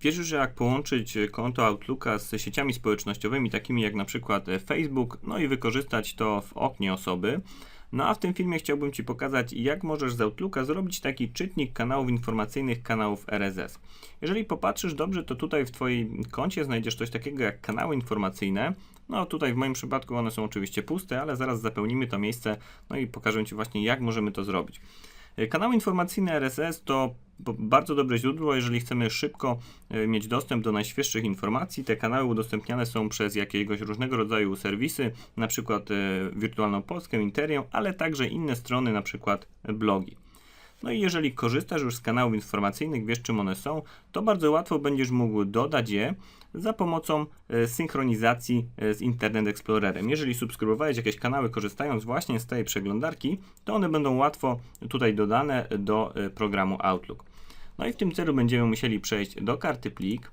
Wiesz już jak połączyć e, konto Outlooka z sieciami społecznościowymi, takimi jak na przykład e, Facebook, no i wykorzystać to w oknie osoby. No a w tym filmie chciałbym Ci pokazać, jak możesz z Outlooka zrobić taki czytnik kanałów informacyjnych, kanałów RSS. Jeżeli popatrzysz dobrze, to tutaj w Twoim koncie znajdziesz coś takiego jak kanały informacyjne. No tutaj w moim przypadku one są oczywiście puste, ale zaraz zapełnimy to miejsce, no i pokażę Ci właśnie, jak możemy to zrobić. E, Kanały informacyjne RSS to bardzo dobre źródło, jeżeli chcemy szybko e, mieć dostęp do najświeższych informacji. Te kanały udostępniane są przez jakiegoś różnego rodzaju serwisy, na przykład e, Wirtualną Polskę, Interię, ale także inne strony, na przykład blogi. No i jeżeli korzystasz już z kanałów informacyjnych, wiesz czym one są, to bardzo łatwo będziesz mógł dodać je za pomocą e, synchronizacji e, z Internet Explorerem. Jeżeli subskrybowałeś jakieś kanały korzystając właśnie z tej przeglądarki, to one będą łatwo tutaj dodane do e, programu Outlook. No i w tym celu będziemy musieli przejść do karty plik,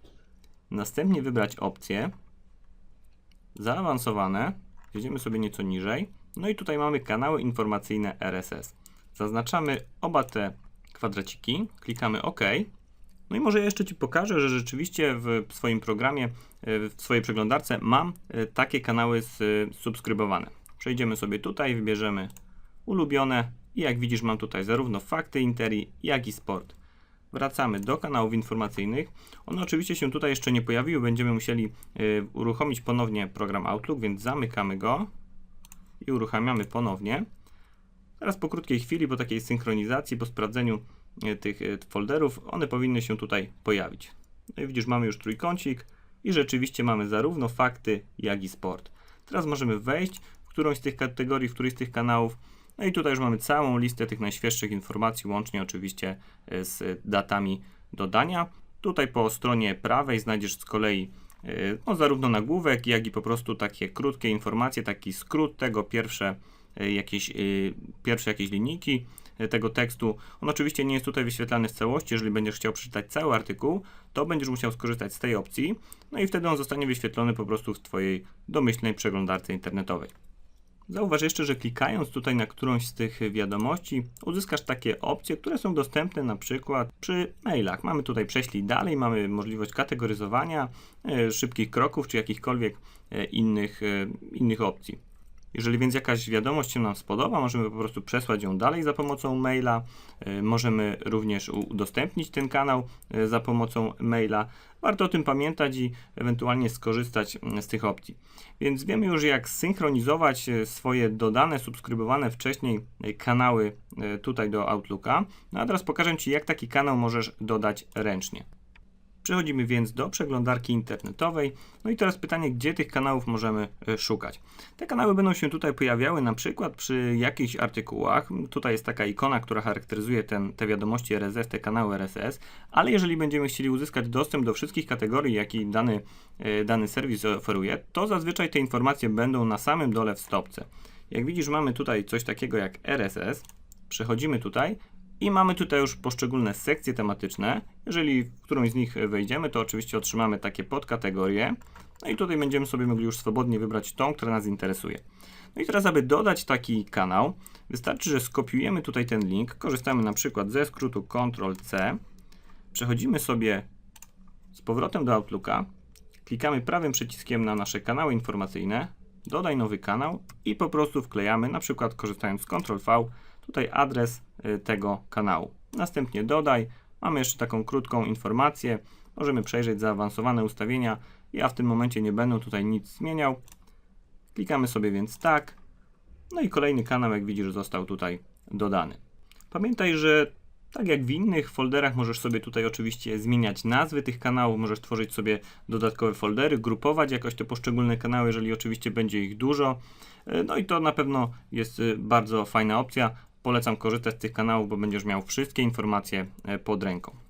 następnie wybrać opcję zaawansowane, jedziemy sobie nieco niżej, no i tutaj mamy kanały informacyjne RSS. Zaznaczamy oba te kwadraciki, klikamy OK. No i może jeszcze Ci pokażę, że rzeczywiście w swoim programie, e, w swojej przeglądarce mam e, takie kanały s- subskrybowane. Przejdziemy sobie tutaj, wybierzemy ulubione i jak widzisz mam tutaj zarówno fakty Interi, jak i sport. Wracamy do kanałów informacyjnych. One oczywiście się tutaj jeszcze nie pojawiły, będziemy musieli e, uruchomić ponownie program Outlook, więc zamykamy go i uruchamiamy ponownie. Teraz po krótkiej chwili, po takiej synchronizacji, po sprawdzeniu e, tych e, folderów, one powinny się tutaj pojawić. No i widzisz, mamy już trójkącik i rzeczywiście mamy zarówno fakty, jak i sport. Teraz możemy wejść w którąś z tych kategorii, w którymś z tych kanałów. No i tutaj już mamy całą listę tych najświeższych informacji, łącznie oczywiście e, z datami dodania. Tutaj po stronie prawej znajdziesz z kolei e, no, zarówno nagłówek, jak i po prostu takie krótkie informacje, taki skrót tego, pierwsze e, jakieś, e, pierwsze jakieś linijki e, tego tekstu. On oczywiście nie jest tutaj wyświetlany w całości. Jeżeli będziesz chciał przeczytać cały artykuł, to będziesz musiał skorzystać z tej opcji. No i wtedy on zostanie wyświetlony po prostu w Twojej domyślnej przeglądarce internetowej. Zauważ jeszcze, że klikając tutaj na którąś z tych wiadomości, uzyskasz takie opcje, które są dostępne na przykład przy mailach. Mamy tutaj prześlij dalej, mamy możliwość kategoryzowania, e, szybkich kroków czy jakichkolwiek e, innych, e, innych opcji. Jeżeli więc jakaś wiadomość się nam spodoba, możemy po prostu przesłać ją dalej za pomocą maila. E, Możemy również udostępnić ten kanał e, za pomocą maila. Warto o tym pamiętać i ewentualnie skorzystać mm, z tych opcji. Więc wiemy już, jak synchronizować e, swoje dodane, subskrybowane wcześniej kanały tutaj do Outlooka. No a teraz pokażę Ci, jak taki kanał możesz dodać ręcznie. Przechodzimy więc do przeglądarki internetowej. No i teraz pytanie, gdzie tych kanałów możemy e, szukać. Te kanały będą się tutaj pojawiały na przykład przy jakichś artykułach. Tutaj jest taka ikona, która charakteryzuje ten, te wiadomości RSS, te kanały RSS, ale jeżeli będziemy chcieli uzyskać dostęp do wszystkich kategorii, jaki dany, e, dany serwis oferuje, to zazwyczaj te informacje będą na samym dole w stopce. Jak widzisz, mamy tutaj coś takiego jak RSS. Przechodzimy tutaj i mamy tutaj już poszczególne sekcje tematyczne. Jeżeli w którąś z nich wejdziemy, to oczywiście otrzymamy takie podkategorie. No i tutaj będziemy sobie mogli już swobodnie wybrać tą, która nas interesuje. No i teraz, aby dodać taki kanał, wystarczy, że skopiujemy tutaj ten link. Korzystamy na przykład ze skrótu Ctrl-C. Przechodzimy sobie z powrotem do Outlooka. Klikamy prawym przyciskiem na nasze kanały informacyjne. Dodaj nowy kanał i po prostu wklejamy, na przykład korzystając z Ctrl-V, tutaj adres y, tego kanału. Następnie dodaj. Mamy jeszcze taką krótką informację. Możemy przejrzeć zaawansowane ustawienia. Ja w tym momencie nie będę tutaj nic zmieniał. Klikamy sobie więc tak. No i kolejny kanał, jak widzisz, został tutaj dodany. Pamiętaj, że tak jak w innych folderach możesz sobie tutaj oczywiście zmieniać nazwy tych kanałów, możesz tworzyć sobie dodatkowe foldery, grupować jakoś te poszczególne kanały, jeżeli oczywiście będzie ich dużo. E, No i to na pewno jest y, bardzo fajna opcja. Polecam korzystać z tych kanałów, bo będziesz miał wszystkie informacje e, pod ręką.